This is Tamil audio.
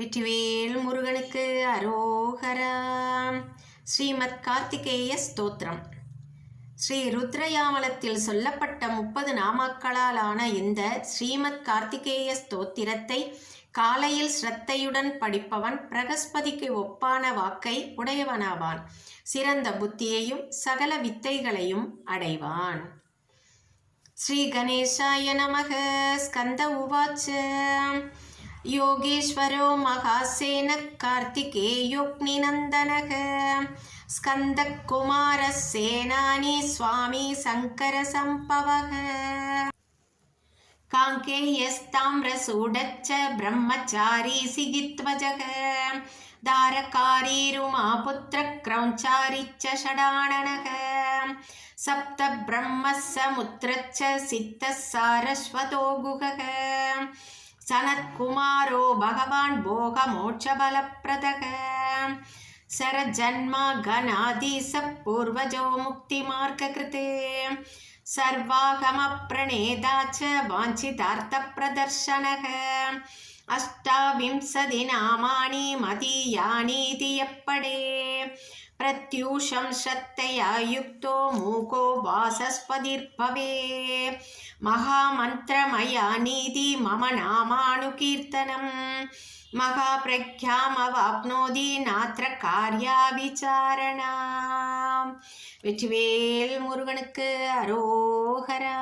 வெற்றிவேல் முருகனுக்கு அரோகரா. ஸ்ரீமத் கார்த்திகேய ஸ்தோத்திரம். ஸ்ரீ ருத்ரயாமலத்தில் சொல்லப்பட்ட முப்பது நாமாக்களாலான இந்த ஸ்ரீமத் கார்த்திகேய ஸ்தோத்திரத்தை காலையில் ஸ்ரத்தையுடன் படிப்பவன் பிரகஸ்பதிக்கு ஒப்பான வாக்கை உடையவனாவான். சிறந்த புத்தியையும் சகல வித்தைகளையும் அடைவான். ஸ்ரீ கணேசாய நமக ஸ்கந்த உவாச்ச. योगेश्वरो महासेन कार्तिकेयोग्निनन्दनः स्कन्दकुमारः सेनानी स्वामी शङ्करसम्पवः काङ्केयस्ताम्रसूडच्च ब्रह्मचारी सिगित्वजः दारकारीरुमापुत्रक्रौञ्चारिच्च षडाणनः सप्तब्रह्मः समुद्रच्च सिद्धः सारस्वतो गुहः सनत्कुमारो भगवान् भोगमोक्षबलप्रदः शरजन्मा घनादिस पूर्वजो मुक्तिमार्गकृते सर्वागमप्रणेदा च वाञ्छितार्थप्रदर्शनः अष्टाविंशतिनामानि मदीयानीति यप्पडे प्रत्यूषं श्रद्धया युक्तो मूको वासस्पतिर्भवे महामन्त्रमयानीति मम नामानुकीर्तनं महाप्रज्ञामवाप्नोति நாத்திர காரியா விசாரணா வெற்றிவேல் முருகனுக்கு அரோகரா